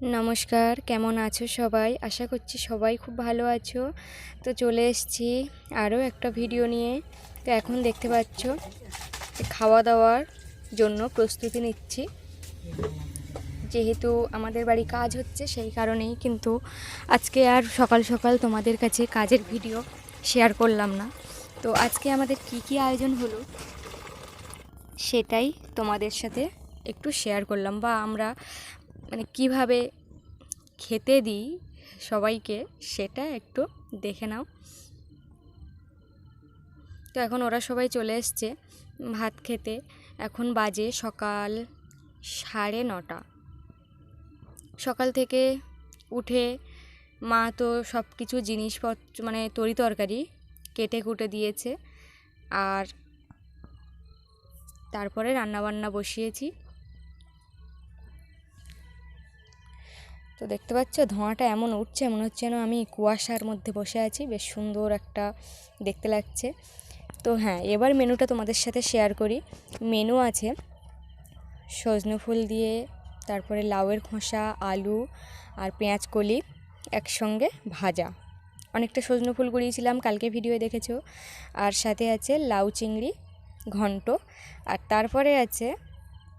নমস্কার, কেমন আছো সবাই? আশা করছি সবাই খুব ভালো আছো। তো চলে এসছি আরও একটা ভিডিও নিয়ে। তো এখন দেখতে পাচ্ছ খাওয়া দাওয়ার জন্য প্রস্তুতি নিচ্ছি। যেহেতু আমাদের বাড়ি কাজ হচ্ছে, সেই কারণেই কিন্তু আজকে আর সকাল সকাল তোমাদের কাছে কাজের ভিডিও শেয়ার করলাম না। তো আজকে আমাদের কি কি আয়োজন হলো, সেটাই তোমাদের সাথে একটু শেয়ার করলাম বা আমরা মানে কীভাবে খেতে দিই সবাইকে সেটা একটু দেখে নাও। তো এখন ওরা সবাই চলে এসছে ভাত খেতে। এখন বাজে সকাল সাড়ে নটা। সকাল থেকে উঠে মা তো সব কিছু জিনিসপত্র মানে তরি তরকারি কেটে কুটে দিয়েছে। আর তারপরে রান্নাবান্না বসিয়েছি। তো দেখতে পাচ্ছ, ধোঁয়াটা এমন উঠছে, মনে হচ্ছে যেন আমি কুয়াশার মধ্যে বসে আছি। বেশ সুন্দর একটা দেখতে লাগছে। তো হ্যাঁ এবার মেনুটা তোমাদের সাথে শেয়ার করি। মেনু আছে সজনে ফুল দিয়ে, তারপরে লাউয়ের খোসা, আলু আর পেঁয়াজ কলি একসঙ্গে ভাজা। অনেকটা সজনে ফুল গুঁড়িয়েছিলাম, কালকে ভিডিও দেখেছ। আর সাথে আছে লাউ চিংড়ি ঘন্ট। আর তারপরে আছে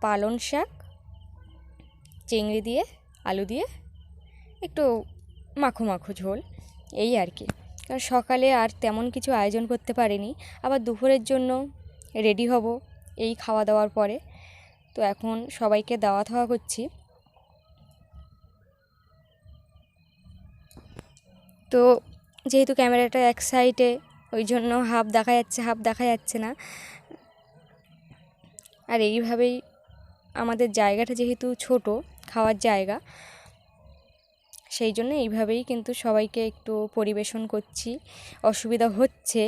পালং শাক, চিংড়ি দিয়ে, আলু দিয়ে একটু মাখো মাখো ঝোল, এই আর কি। কারণ সকালে আর তেমন কিছু আয়োজন করতে পারিনি। আবার দুপুরের জন্য রেডি হব এই খাওয়া দাওয়ার পরে। তো এখন সবাইকে দাওয়া থাওয়া করছি। তো যেহেতু ক্যামেরাটা এক সাইডে, ওই জন্য হাফ দেখা যাচ্ছে হাফ দেখা যাচ্ছে না। আর এইভাবেই আমাদের জায়গাটা যেহেতু ছোট, খাওয়ার জায়গা সেই জন্য এইভাবেই কিন্তু সবাইকে একটু পরিবেশন করছি। অসুবিধা হচ্ছে।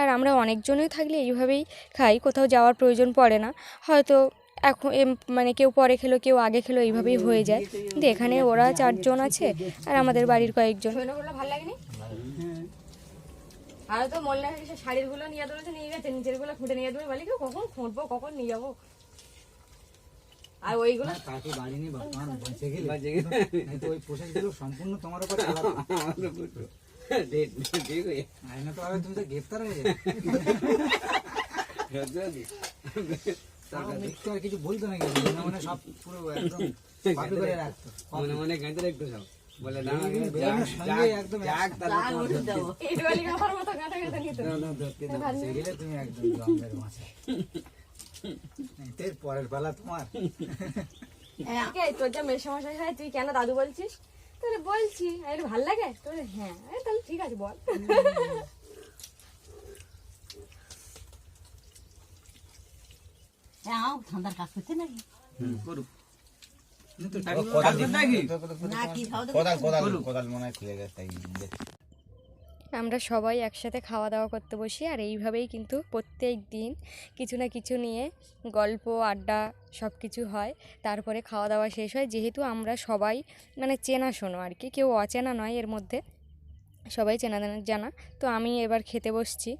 আর আমরা অনেকজনই থাকলে এইভাবেই খাই, কোথাও যাওয়ার প্রয়োজন পড়ে না। হয়তো এখন মানে কেউ পরে খেলো, কেউ আগে খেলো, এইভাবেই হয়ে যায়। কিন্তু এখানে ওরা চারজন আছে আর আমাদের বাড়ির কয়েকজন। ভালো লাগেনি? আর তো মোল্লা শাড়িরগুলো নিয়ে দেবো নিয়ে গেছে নিচেরগুলো খুঁটে নিয়ে দেবে বলি কখন খুঁটবো, কখন নিয়ে যাব? আর ওইগুলো কাকে বাড়িনি বর্তমান বেঁচে গেলে। নাই তো ওই পোশাকগুলো সম্পূর্ণ তোমার উপর আইনা তো আগে তুমি তো গ্রেফতার হয়ে যাবে। দেখতে আর কিছু বলতো নাকি মনে সব পুরো একদম করে রাখতো। মনে মনে গাঁদের একটু সব। বলে না একদম ইটওয়ালি কাপড় মতো নিত। বেঁচে গেলে তুমি একদম পরের বেলা তোমার। তোর যা মেসমশাই হয় তুই কেন দাদু বলছিস? তাহলে বলছি আরে ভালো লাগে? তোর হ্যাঁ তাহলে ঠিক আছে বল। ঠান্ডার কাজ করছে নাকি? না কি কোদাল কোদাল কোদাল মনে হয় খুলে গেছে তাই। আমরা সবাই একসাথে খাওয়া দাওয়া করতে বসি আর এইভাবেই কিন্তু প্রত্যেক দিন কিছু না কিছু নিয়ে গল্প, আড্ডা সব কিছু হয়। তারপরে খাওয়া দাওয়া শেষ হয়। যেহেতু আমরা সবাই মানে চেনা চেনাশোনো আর কি, কেউ অচেনা নয় এর মধ্যে। সবাই চেনা জানা তো আমি এবার খেতে বসছি।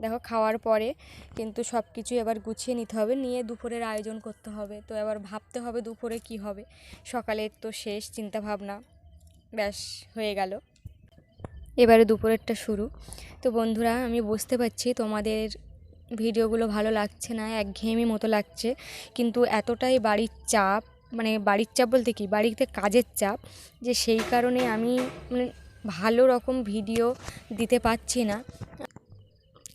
দেখো খাওয়ার পরে কিন্তু সব কিছু এবার গুছিয়ে নিতে হবে। নিয়ে দুপুরের আয়োজন করতে হবে। তো এবার ভাবতে হবে দুপুরে কি হবে। সকালের তো শেষ চিন্তা ভাবনা ব্যাস, হয়ে গেল। এবারে দুপুরেরটা শুরু। তো বন্ধুরা, আমি বুঝতে পারছি তোমাদের ভিডিওগুলো ভালো লাগছে না, একঘেয়েমি মতো লাগছে, কিন্তু এতটাই বাড়ির চাপ মানে বাড়ির চাপ বলতে কি? বাড়িতে কাজের চাপ, যে সেই কারণে আমি মানে ভালো রকম ভিডিও দিতে পারছি না।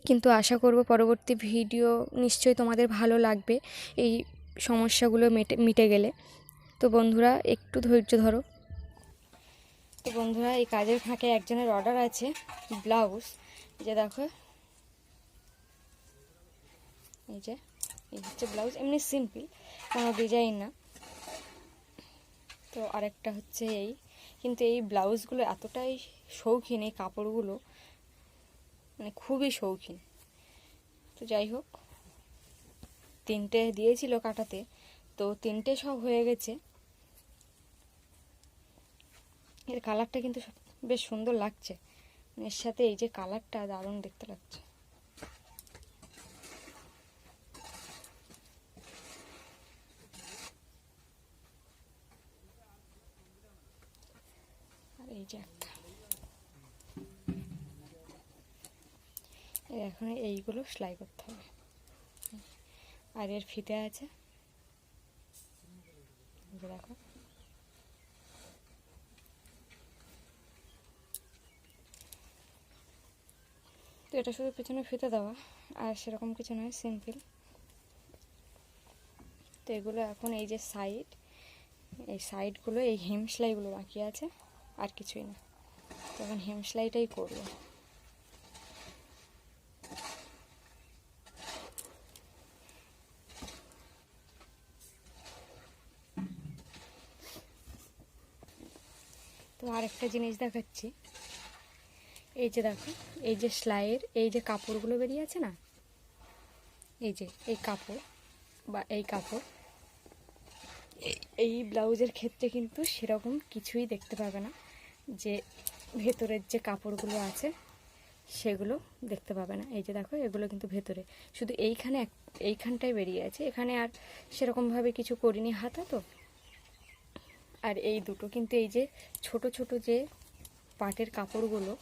কিন্তু আশা করব পরবর্তী ভিডিও নিশ্চয়ই তোমাদের ভালো লাগবে, এই সমস্যাগুলো মেটে, মিটে গেলে। তো বন্ধুরা, একটু ধৈর্য ধরো। তো বন্ধুরা, এই কাজের ফাঁকে একজনের অর্ডার আছে, ব্লাউজ। যে দেখো, এই যে, এই হচ্ছে ব্লাউজ। এমনি সিম্পল কোনো ডিজাইন না। তো আরেকটা হচ্ছে এই। কিন্তু এই ব্লাউজগুলো এতটাই শৌখিন, এই কাপড়গুলো মানে খুবই শৌখিন। তো যাই হোক, তিনটে দিয়েছিল কাটাতে, তো তিনটে সব হয়ে গেছে। এর কালারটা কিন্তু বেশ সুন্দর লাগছে। মানে এর সাথে এই যে কালারটা দারুণ দেখতে লাগছে। এই যে একটা। এখন এইগুলো সেলাই করতে হবে। আর এর ফিতে আছে। দেখো। তো এটা শুধু পিছনে ফিতে দেওয়া, আর সেরকম কিছু নয়, সিম্পল। তো এগুলো এখন এই যে সাইড এই সাইডগুলো এই হেম সেলাইগুলো বাকি আছে, আর কিছুই না। তখন হেম সেলাইটাই করব। তো আর একটা জিনিস দেখাচ্ছি। এই যে দেখো, এই যে সেলাইয়ের, এই যে কাপড়গুলো বেরিয়ে আছে না? এই যে, এই কাপড় বা এই কাপড়, এই- ব্লাউজের ক্ষেত্রে কিন্তু সেরকম কিছুই দেখতে পাবে না। যে ভেতরের যে কাপড়গুলো আছে, সেগুলো দেখতে পাবে না। এই যে দেখো, এগুলো কিন্তু ভেতরে। শুধু এইখানে এইখানটায় বেরিয়ে আছে। এখানে আর সেরকমভাবে কিছু করিনি হাতা তো। আর এই দুটো কিন্তু এই যে ছোট ছোট যে পাটের কাপড়গুলো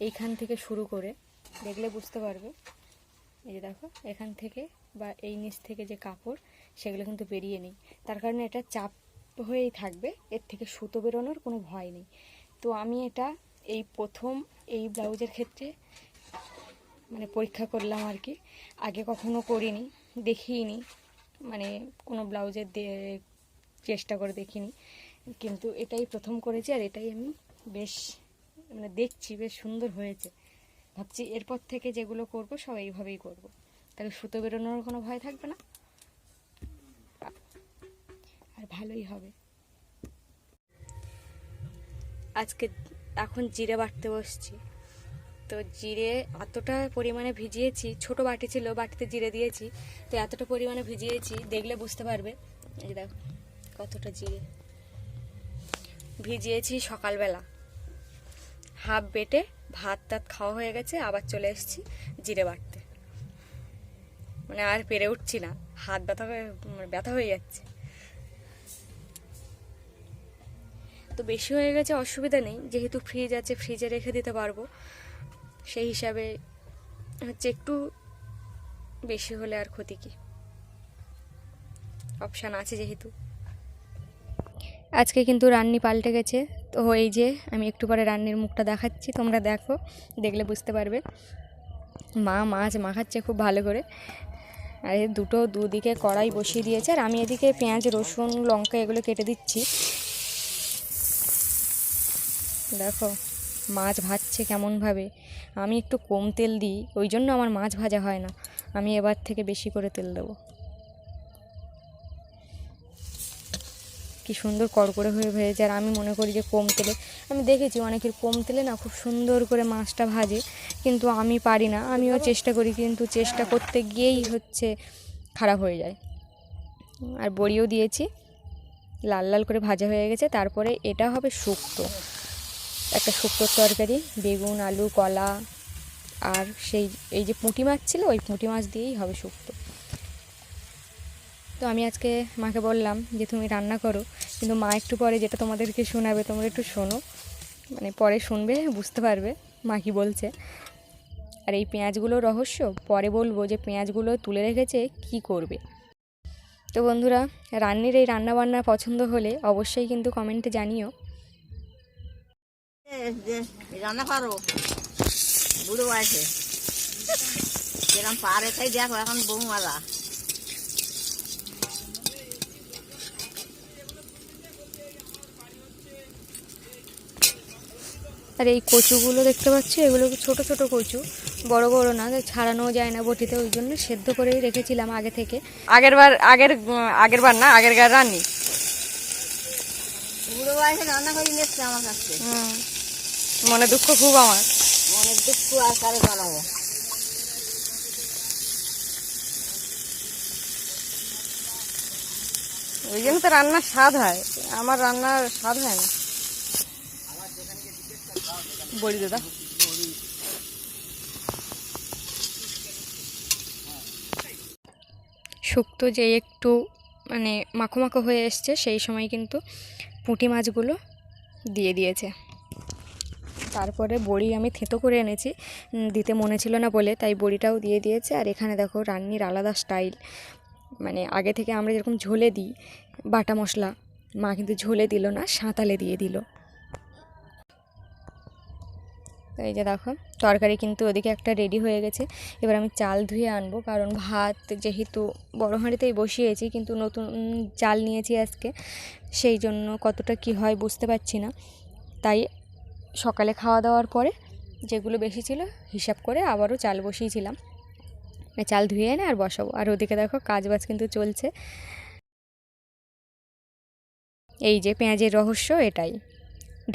এইখান থেকে শুরু করে, দেখলে বুঝতে পারবে। এই যে দেখো, এখান থেকে বা এই নিচ থেকে যে কাপড়, সেগুলো কিন্তু বেরিয়ে নেই। তার কারণে এটা চাপ হয়েই থাকবে, এর থেকে সুতো বেরোনোর কোনো ভয় নেই। তো আমি এটা এই প্রথম এই ব্লাউজের ক্ষেত্রে মানে পরীক্ষা করলাম আর কি। আগে কখনো করিনি, দেখিনি। মানে কোনো ব্লাউজের চেষ্টা করে দেখিনি। কিন্তু এটাই প্রথম করেছি আর এটাই আমি বেশ মানে দেখছি, বেশ সুন্দর হয়েছে। ভাবছি এরপর থেকে যেগুলো করব, সব এইভাবেই করব। তাহলে সুতো বেরোনোর কোনো ভয় থাকবে না? আর ভালোই হবে। আজকে এখন জিরে বাটতে বসছি। তো জিরে এতটা পরিমাণে ভিজিয়েছি, ছোট বাটি ছিল, বাটিতে জিরে দিয়েছি। তো এতটা পরিমাণে ভিজিয়েছি, দেখলে বুঝতে পারবে। এই দেখো, কতটা জিরে। ভিজিয়েছি সকালবেলা। হাফ বেটে ভাত টাত খাওয়া হয়ে গেছে, আবার চলে এসেছি জিরে বাটতে। মানে আর পেরে উঠছি না, হাত ব্যথা হয়ে মানে ব্যথা হয়ে যাচ্ছে। তো বেশি হয়ে গেছে, অসুবিধা নেই, যেহেতু ফ্রিজ আছে ফ্রিজে রেখে দিতে পারব। সেই হিসাবে হচ্ছে একটু বেশি হলে আর ক্ষতি কি? অপশান আছে যেহেতু। আজকে কিন্তু রান্নি পাল্টে গেছে। তো এই যে আমি একটু পরে রান্নির মুখটা দেখাচ্ছি, তোমরা দেখো, দেখলে বুঝতে পারবে। মা মাছ মাখাচ্ছে খুব ভালো করে। আর দুটো দুদিকে কড়াই বসিয়ে দিয়েছে, আর আমি এদিকে পেঁয়াজ, রসুন, লঙ্কা এগুলো কেটে দিচ্ছি। দেখো, মাছ ভাজছে কেমনভাবে। আমি একটু কম তেল দিই, ওই জন্য আমার মাছ ভাজা হয় না। আমি এবার থেকে বেশি করে তেল দেবো। কি সুন্দর কড়কড়ে হয়ে ভেজেছে আর আমি মনে করি যে কম তেলে, আমি দেখেছি অনেকের কম তেলে না খুব সুন্দর করে মাছটা ভাজে, কিন্তু আমি পারি না। আমিও চেষ্টা করি, কিন্তু চেষ্টা করতে গিয়েই হচ্ছে খারাপ হয়ে যায়। আর বড়িও দিয়েছি, লাল লাল করে ভাজা হয়ে গেছে, তারপরে এটা হবে শুক্তো। একটা শুক্তোর তরকারি, বেগুন, আলু, কলা, আর সেই, এই যে পুঁটি মাছ ছিল, ওই পুঁটি মাছ দিয়েই হবে শুক্তো। তো আমি আজকে মাকে বললাম যে, তুমি রান্না করো। কিন্তু মা একটু পরে যেটা তোমাদেরকে শোনাবে, তোমরা একটু শোনো। মানে পরে শুনবে, বুঝতে পারবে মা কি বলছে। আর এই পেঁয়াজগুলো রহস্য? পরে বলব যে, পেঁয়াজগুলো তুলে রেখেছে, কি করবে? তো বন্ধুরা, রান্নির এই রান্নাবান্না পছন্দ হলে অবশ্যই কিন্তু কমেন্টে জানিও। রান্না করো। বুড়ো বয়সে। যেরকম পারে তাই দেখো, এখন বৌমারা। আর এই কচুগুলো দেখতে পাচ্ছি এগুলো ছোট ছোট কচু? বড় বড় না ছাড়ানো যায় না বটিতে ওই জন্য সেদ্ধ করেই রেখেছিলাম আগে থেকে। আগের বার আগের আগের বার না আগের গার রান্নি। বুড়ো বয়সে রান্না করে নিচ্ছে আমার কাছে হুম। মনে দুঃখ খুব আমার। দুঃখ আর কারে বানাবো ওই জন্য তো রান্নার স্বাদ হয়। আমার রান্নার স্বাদ হয় না। বড়ি দাদা। শুক্তো যে একটু মানে মাখো মাখো হয়ে এসছে, সেই সময় কিন্তু পুঁটি মাছগুলো দিয়ে দিয়েছে। তারপরে বড়ি আমি থেতো করে এনেছি। দিতে মনে ছিল না বলে, তাই বড়িটাও দিয়ে দিয়েছে। আর এখানে দেখো রান্নির আলাদা স্টাইল। মানে আগে থেকে আমরা যেরকম ঝোলে দিই, বাটা মশলা, মা কিন্তু ঝোলে দিল না, সাঁতালে দিয়ে দিল। এই যে দেখো, তরকারি কিন্তু ওদিকে একটা রেডি হয়ে গেছে। এবার আমি চাল ধুয়ে আনব, কারণ ভাত যেহেতু বড় হাঁড়িতেই বসিয়েছি, কিন্তু নতুন চাল নিয়েছি আজকে। সেই জন্য কতটা কি হয় বুঝতে পারছি না। তাই সকালে খাওয়া দাওয়ার পরে যেগুলো বেশি ছিল হিসাব করে আবারও চাল বসিয়েছিলাম। চাল ধুয়ে এনে আর বসাবো। আর ওদিকে দেখো কাজ বাজ কিন্তু চলছে। এই যে পেঁয়াজের রহস্য, এটাই।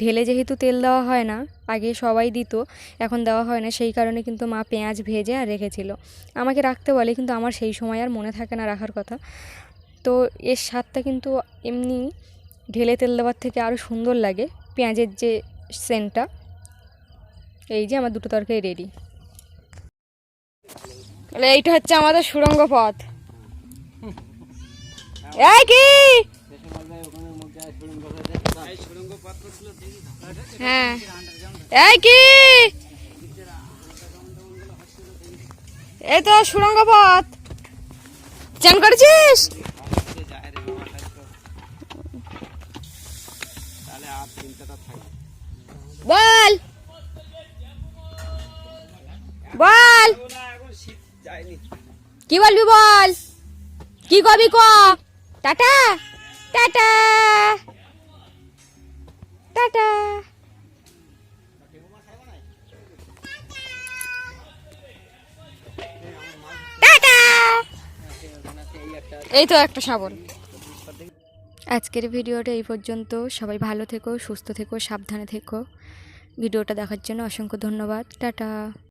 ঢেলে যেহেতু তেল দেওয়া হয় না, আগে সবাই দিত, এখন দেওয়া হয় না, সেই কারণে কিন্তু মা পেঁয়াজ ভেজে আর রেখেছিল। আমাকে রাখতে বলে, কিন্তু আমার সেই সময় আর মনে থাকে না রাখার কথা। তো এর স্বাদটা কিন্তু এমনি ঢেলে তেল দেওয়ার থেকে আরও সুন্দর লাগে, পেঁয়াজের যে সেন্টটা, এই যে আমার দুটো তরকারি রেডি এইটা হচ্ছে আমাদের সুড়ঙ্গ পথ। কি? হ্যাঁ। এই কি? তো করেছিস? বল। বল। কি বলবি বল? কি কবি ক? টাটা। টাটা। টাটা। এই তো একটা সাবন। আজকের ভিডিওটা এই পর্যন্ত। সবাই ভালো থেকো, সুস্থ থেকো, সাবধানে থেকো। ভিডিওটা দেখার জন্য অসংখ্য ধন্যবাদ। টাটা।